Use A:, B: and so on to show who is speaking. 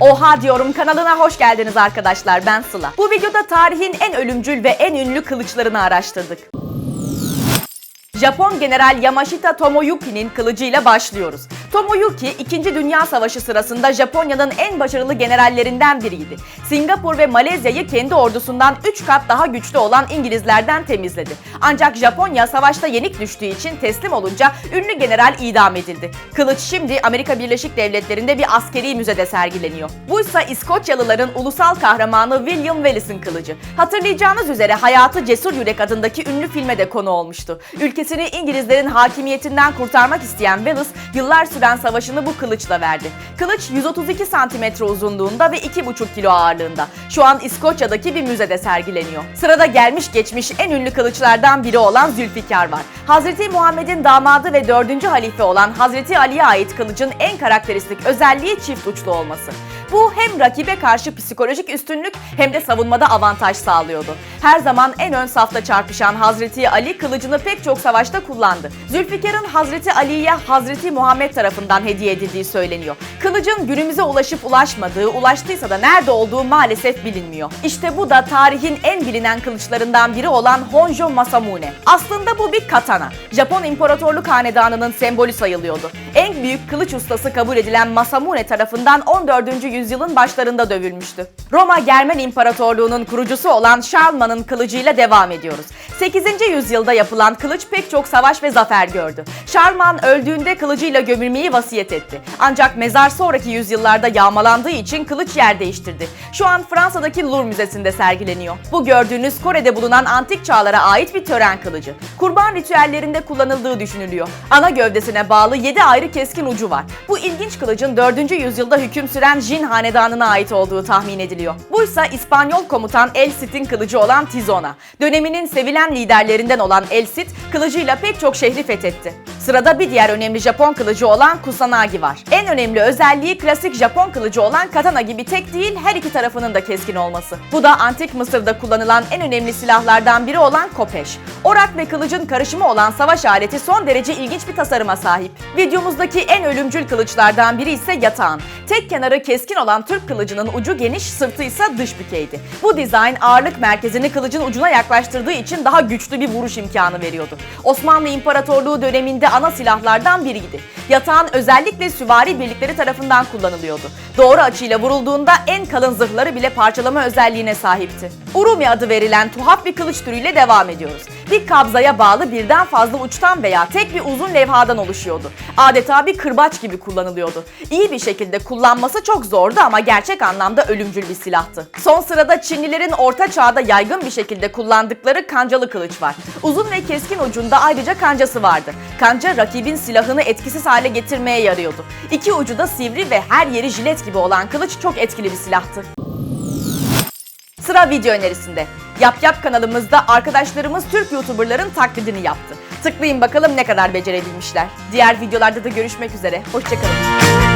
A: Oha diyorum kanalına hoş geldiniz arkadaşlar ben Sıla. Bu videoda tarihin en ölümcül ve en ünlü kılıçlarını araştırdık. Japon General Yamashita Tomoyuki'nin kılıcıyla başlıyoruz. Tomoyuki, 2. Dünya Savaşı sırasında Japonya'nın en başarılı generallerinden biriydi. Singapur ve Malezya'yı kendi ordusundan 3 kat daha güçlü olan İngilizlerden temizledi. Ancak Japonya savaşta yenik düştüğü için teslim olunca ünlü general idam edildi. Kılıç şimdi Amerika Birleşik Devletleri'nde bir askeri müzede sergileniyor. Buysa İskoçyalıların ulusal kahramanı William Wallace'ın kılıcı. Hatırlayacağınız üzere Hayatı Cesur Yürek adındaki ünlü filme de konu olmuştu. Ülkesini İngilizlerin hakimiyetinden kurtarmak isteyen Wallace yıllar süren savaşını bu kılıçla verdi. Kılıç 132 santimetre uzunluğunda ve 2,5 kilo ağırlığında. Şu an İskoçya'daki bir müzede sergileniyor. Sırada gelmiş geçmiş en ünlü kılıçlardan biri olan Zülfikar var. Hazreti Muhammed'in damadı ve dördüncü halife olan Hazreti Ali'ye ait kılıcın en karakteristik özelliği çift uçlu olması. Bu hem rakibe karşı psikolojik üstünlük hem de savunmada avantaj sağlıyordu. Her zaman en ön safta çarpışan Hazreti Ali kılıcını pek çok savaşta kullandı. Zülfikar'ın Hazreti Ali'ye Hazreti Muhammed tarafından hediye edildiği söyleniyor. Kılıcın günümüze ulaşıp ulaşmadığı, ulaştıysa da nerede olduğu maalesef bilinmiyor. İşte bu da tarihin en bilinen kılıçlarından biri olan Honjo Masamune. Aslında bu bir katana. Japon İmparatorluk Hanedanı'nın sembolü sayılıyordu. En büyük kılıç ustası kabul edilen Masamune tarafından 14. yüzyılın başlarında dövülmüştü. Roma Germen İmparatorluğu'nun kurucusu olan Charlemagne'ın kılıcıyla devam ediyoruz. 8. yüzyılda yapılan kılıç pek çok savaş ve zafer gördü. Charlemagne öldüğünde kılıcıyla gömülmeyi vasiyet etti. Ancak mezar sonraki yüzyıllarda yağmalandığı için kılıç yer değiştirdi. Şu an Fransa'daki Louvre Müzesi'nde sergileniyor. Bu gördüğünüz Kore'de bulunan antik çağlara ait bir tören kılıcı. Kurban ritüellerinde kullanıldığı düşünülüyor. Ana gövdesine bağlı 7 ayrı keskin ucu var. Bu ilginç kılıcın 4. yüzyılda hüküm süren Jin hanedanına ait olduğu tahmin ediliyor. Buysa İspanyol komutan El Cid'in kılıcı olan Tizona. Döneminin sevilen liderlerinden olan El Cid, kılıcıyla pek çok şehri fethetti. Sırada bir diğer önemli Japon kılıcı olan Kusanagi var. En önemli özelliği klasik Japon kılıcı olan katana gibi tek değil her iki tarafının da keskin olması. Bu da antik Mısır'da kullanılan en önemli silahlardan biri olan kopeş. Orak ve kılıcın karışımı olan savaş aleti son derece ilginç bir tasarıma sahip. Videomuzdaki en ölümcül kılıçlardan biri ise yatağın. Tek kenarı keskin olan Türk kılıcının ucu geniş, sırtı ise dış bükeydi. Bu dizayn ağırlık merkezini kılıcın ucuna yaklaştırdığı için daha güçlü bir vuruş imkanı veriyordu. Osmanlı İmparatorluğu döneminde ana silahlardan biriydi. Yatağın özellikle süvari birlikleri tarafından kullanılıyordu. Doğru açıyla vurulduğunda en kalın zırhları bile parçalama özelliğine sahipti. Urumi adı verilen tuhaf bir kılıç türüyle devam ediyoruz. Bir kabzaya bağlı birden fazla uçtan veya tek bir uzun levhadan oluşuyordu. Adeta bir kırbaç gibi kullanılıyordu. İyi bir şekilde kullanması çok zordu ama gerçek anlamda ölümcül bir silahtı. Son sırada Çinlilerin orta çağda yaygın bir şekilde kullandıkları kancalı kılıç var. Uzun ve keskin ucunda ayrıca kancası vardı. Kanca rakibin silahını etkisiz hale getirmeye yarıyordu. İki ucu da sivri ve her yeri jilet gibi olan kılıç çok etkili bir silahtı. Sıra video önerisinde. Yap Yap kanalımızda arkadaşlarımız Türk YouTuber'ların taklidini yaptı. Tıklayın bakalım ne kadar becerebilmişler. Diğer videolarda da görüşmek üzere. Hoşçakalın.